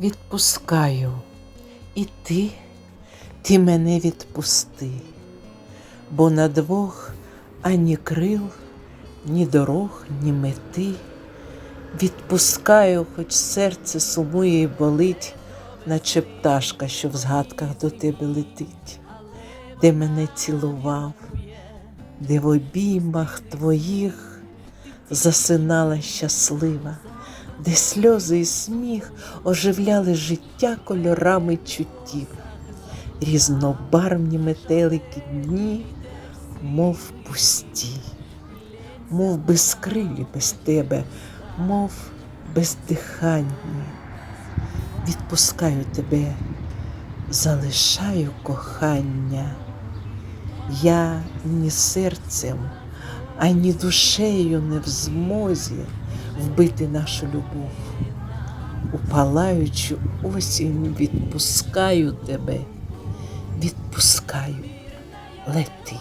відпускаю. І ти, ти мене відпусти, бо на двох ані крил, ні дорог, ні мети. Відпускаю, хоч серце сумує і болить, наче пташка, що в згадках до тебе летить, де мене цілував, де в обіймах твоїх засинала щаслива, де сльози і сміх оживляли життя кольорами чуттів, різнобарвні метелики дні, мов пусті, мов безкрилі без тебе, мов бездиханні. Відпускаю тебе, залишаю кохання. Я ні серцем, ані душею не в змозі вбити нашу любов. У осінь відпускаю тебе, відпускаю, лети.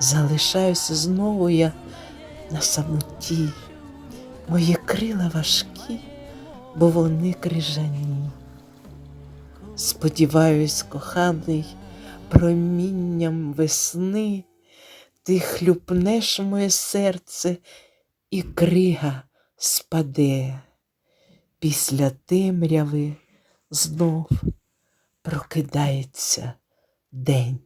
Залишаюся знову я на самоті. Мої крила важкі, бо вони крижані. Сподіваюсь, коханий, промінням весни ти хлюпнеш моє серце, і крига спаде. Після темряви знов прокидається день.